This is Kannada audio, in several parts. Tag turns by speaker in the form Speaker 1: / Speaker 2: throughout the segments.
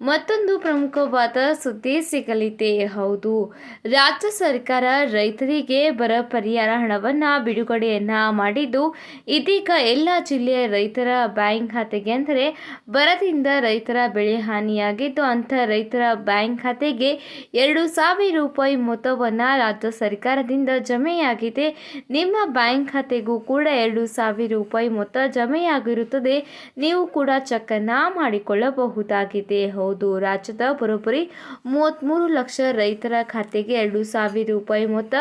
Speaker 1: ಮತ್ತೊಂದು ಪ್ರಮುಖವಾದ ಸುದ್ದಿ ಸಿಗಲಿದೆ. ಹೌದು, ರಾಜ್ಯ ಸರ್ಕಾರ ರೈತರಿಗೆ ಬರ ಪರಿಹಾರ ಹಣವನ್ನು ಬಿಡುಗಡೆಯನ್ನು ಮಾಡಿದ್ದು, ಇದೀಗ ಎಲ್ಲ ಜಿಲ್ಲೆಯ ರೈತರ ಬ್ಯಾಂಕ್ ಖಾತೆಗೆ ಅಂದರೆ ಬರದಿಂದ ರೈತರ ಬೆಳೆ ಹಾನಿಯಾಗಿದ್ದು, ಅಂಥ ರೈತರ ಬ್ಯಾಂಕ್ ಖಾತೆಗೆ ಎರಡು ಸಾವಿರ ರೂಪಾಯಿ ಮೊತ್ತವನ್ನು ರಾಜ್ಯ ಸರ್ಕಾರದಿಂದ ಜಮೆಯಾಗಿದೆ. ನಿಮ್ಮ ಬ್ಯಾಂಕ್ ಖಾತೆಗೂ ಕೂಡ ಎರಡು ಸಾವಿರ ರೂಪಾಯಿ ಮೊತ್ತ ಜಮೆಯಾಗಿರುತ್ತದೆ. ನೀವು ಕೂಡ ಚೆಕ್ಕನ್ನು ಮಾಡಿಕೊಳ್ಳಬಹುದಾಗಿದೆ. ಹೌದು. ರಾಜ್ಯದ ಬರೋಬ್ಬರಿ ಮೂವತ್ತ್ಮೂರು ಲಕ್ಷ ರೈತರ ಖಾತೆಗೆ ಎರಡು ಸಾವಿರ ರೂಪಾಯಿ ಮೊತ್ತ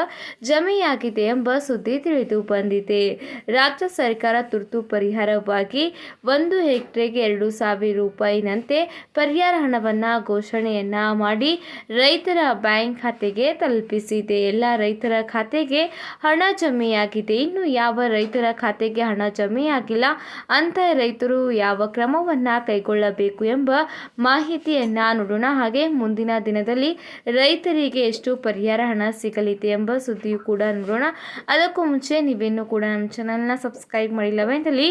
Speaker 1: ಜಮೆಯಾಗಿದೆ ಎಂಬ ಸುದ್ದಿ ತಿಳಿದು ಬಂದಿದೆ. ರಾಜ್ಯ ಸರ್ಕಾರ ತುರ್ತು ಪರಿಹಾರವಾಗಿ ಒಂದು ಹೆಕ್ಟೇರ್ಗೆ ಎರಡು ಸಾವಿರ ರೂಪಾಯಿನಂತೆ ಪರಿಹಾರ ಹಣವನ್ನು ಘೋಷಣೆಯನ್ನ ಮಾಡಿ ರೈತರ ಬ್ಯಾಂಕ್ ಖಾತೆಗೆ ತಲುಪಿಸಿದೆ. ಎಲ್ಲ ರೈತರ ಖಾತೆಗೆ ಹಣ ಜಮೆಯಾಗಿದೆ. ಇನ್ನು ಯಾವ ರೈತರ ಖಾತೆಗೆ ಹಣ ಜಮೆಯಾಗಿಲ್ಲ ಅಂತ ರೈತರು ಯಾವ ಕ್ರಮವನ್ನು ಕೈಗೊಳ್ಳಬೇಕು ಎಂಬ ಮಾಹಿತಿಯನ್ನ ನೋಡೋಣ. ಹಾಗೆ ಮುಂದಿನ ದಿನದಲ್ಲಿ ರೈತರಿಗೆ ಎಷ್ಟು ಪರಿಹಾರ ಹಣ ಸಿಗಲಿದೆ ಎಂಬ ಸುದ್ದಿಯು ಕೂಡ ನೋಡೋಣ. ಅದಕ್ಕೂ ಮುಂಚೆ ನೀವೇನು ಕೂಡ ನಮ್ಮ ಚಾನಲ್ನ ಸಬ್ಸ್ಕ್ರೈಬ್ ಮಾಡಿಲ್ಲವೆಂದಲ್ಲಿ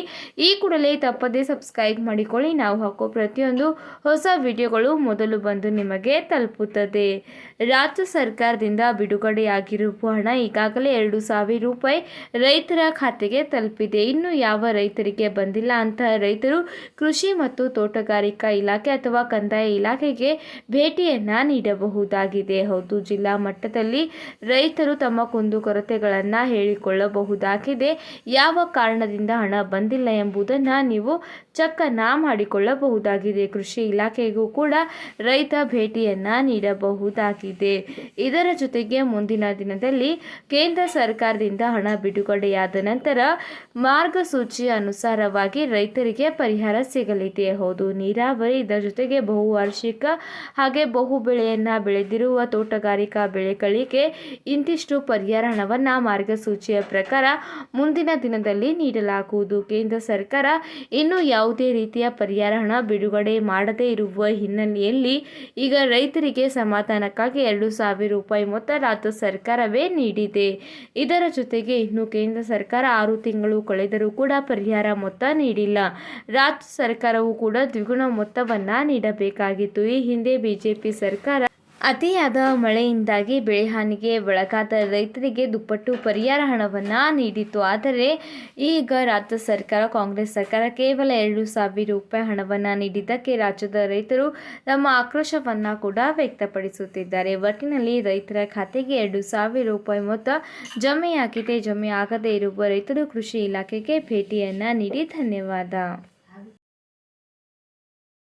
Speaker 1: ಈ ಕೂಡಲೇ ತಪ್ಪದೇ ಸಬ್ಸ್ಕ್ರೈಬ್ ಮಾಡಿಕೊಳ್ಳಿ. ನಾವು ಹಾಕೋ ಪ್ರತಿಯೊಂದು ಹೊಸ ವಿಡಿಯೋಗಳು ಮೊದಲು ಬಂದು ನಿಮಗೆ ತಲುಪುತ್ತದೆ. ರಾಜ್ಯ ಸರ್ಕಾರದಿಂದ ಬಿಡುಗಡೆಯಾಗಿರುವ ಹಣ ಈಗಾಗಲೇ ಎರಡು ಸಾವಿರ ರೂಪಾಯಿ ರೈತರ ಖಾತೆಗೆ ತಲುಪಿದೆ. ಇನ್ನು ಯಾವ ರೈತರಿಗೆ ಬಂದಿಲ್ಲ ಅಂತಹ ರೈತರು ಕೃಷಿ ಮತ್ತು ತೋಟಗಾರಿಕಾ ಇಲಾಖೆ ಅಥವಾ ಕಂದಾಯ ಇಲಾಖೆಗೆ ಭೇಟಿಯನ್ನ ನೀಡಬಹುದಾಗಿದೆ. ಹೌದು, ಜಿಲ್ಲಾ ಮಟ್ಟದಲ್ಲಿ ರೈತರು ತಮ್ಮ ಕುಂದುಕೊರತೆಗಳನ್ನು ಹೇಳಿಕೊಳ್ಳಬಹುದಾಗಿದೆ. ಯಾವ ಕಾರಣದಿಂದ ಹಣ ಬಂದಿಲ್ಲ ಎಂಬುದನ್ನು ನೀವು ಚಕ್ಕನಾ ಮಾಡಿಕೊಳ್ಳಬಹುದಾಗಿದೆ. ಕೃಷಿ ಇಲಾಖೆಗೂ ಕೂಡ ರೈತ ಭೇಟಿಯನ್ನ ನೀಡಬಹುದಾಗಿದೆ. ಇದರ ಜೊತೆಗೆ ಮುಂದಿನ ದಿನದಲ್ಲಿ ಕೇಂದ್ರ ಸರ್ಕಾರದಿಂದ ಹಣ ಬಿಡುಗಡೆಯಾದ ನಂತರ ಮಾರ್ಗಸೂಚಿ ಅನುಸಾರವಾಗಿ ರೈತರಿಗೆ ಪರಿಹಾರ ಸಿಗಲಿದೆ. ಹೌದು, ನೀರಾವರಿ ಇದರ ಜೊತೆಗೆ ಬಹುವಾರ್ಷಿಕ ಹಾಗೆ ಬಹು ಬೆಳೆಯನ್ನು ಬೆಳೆದಿರುವ ತೋಟಗಾರಿಕಾ ಬೆಳೆಗಳಿಗೆ ಇಂತಿಷ್ಟು ಪರಿಹಾರ ಹಣವನ್ನು ಮಾರ್ಗಸೂಚಿಯ ಪ್ರಕಾರ ಮುಂದಿನ ದಿನದಲ್ಲಿ ನೀಡಲಾಗುವುದು. ಕೇಂದ್ರ ಸರ್ಕಾರ ಇನ್ನೂ ಯಾವುದೇ ರೀತಿಯ ಪರಿಹಾರ ಹಣ ಬಿಡುಗಡೆ ಮಾಡದೇ ಇರುವ ಹಿನ್ನೆಲೆಯಲ್ಲಿ ಈಗ ರೈತರಿಗೆ ಸಮಾಧಾನಕ್ಕಾಗಿ ಎರಡು ಸಾವಿರ ರೂಪಾಯಿ ಮೊತ್ತ ರಾಜ್ಯ ಸರ್ಕಾರವೇ ನೀಡಿದೆ. ಇದರ ಜೊತೆಗೆ ಇನ್ನು ಕೇಂದ್ರ ಸರ್ಕಾರ ಆರು ತಿಂಗಳು ಕಳೆದರೂ ಕೂಡ ಪರಿಹಾರ ಮೊತ್ತ ನೀಡಿಲ್ಲ. ರಾಜ್ಯ ಸರ್ಕಾರವು ಕೂಡ ದ್ವಿಗುಣ ಮೊತ್ತವನ್ನ ನೀಡಬೇಕಾಗಿತ್ತು ಈ ಹಿಂದೆ ಬಿಜೆಪಿ ಸರ್ಕಾರ ಅತಿಯಾದ ಮಳೆಯಿಂದಾಗಿ ಬೆಳೆ ಹಾನಿಗೆ ಒಳಗಾದ ರೈತರಿಗೆ ದುಪ್ಪಟ್ಟು ಪರಿಹಾರ ಹಣವನ್ನು ನೀಡಿತ್ತು. ಆದರೆ ಈಗ ರಾಜ್ಯ ಸರ್ಕಾರ, ಕಾಂಗ್ರೆಸ್ ಸರ್ಕಾರ ಕೇವಲ ಎರಡು ಸಾವಿರ ರೂಪಾಯಿ ಹಣವನ್ನು ನೀಡಿದ್ದಕ್ಕೆ ರಾಜ್ಯದ ರೈತರು ತಮ್ಮ ಆಕ್ರೋಶವನ್ನು ಕೂಡ ವ್ಯಕ್ತಪಡಿಸುತ್ತಿದ್ದಾರೆ. ಒಟ್ಟಿನಲ್ಲಿ ರೈತರ ಖಾತೆಗೆ ಎರಡು ಸಾವಿರ ರೂಪಾಯಿ ಮೊತ್ತ ಜಮೆಯಾಗಿದೆ. ಜಮೆ ಆಗದೇ ಇರುವ ರೈತರು ಕೃಷಿ ಇಲಾಖೆಗೆ ಭೇಟಿಯನ್ನು ನೀಡಿ ಧನ್ಯವಾದ.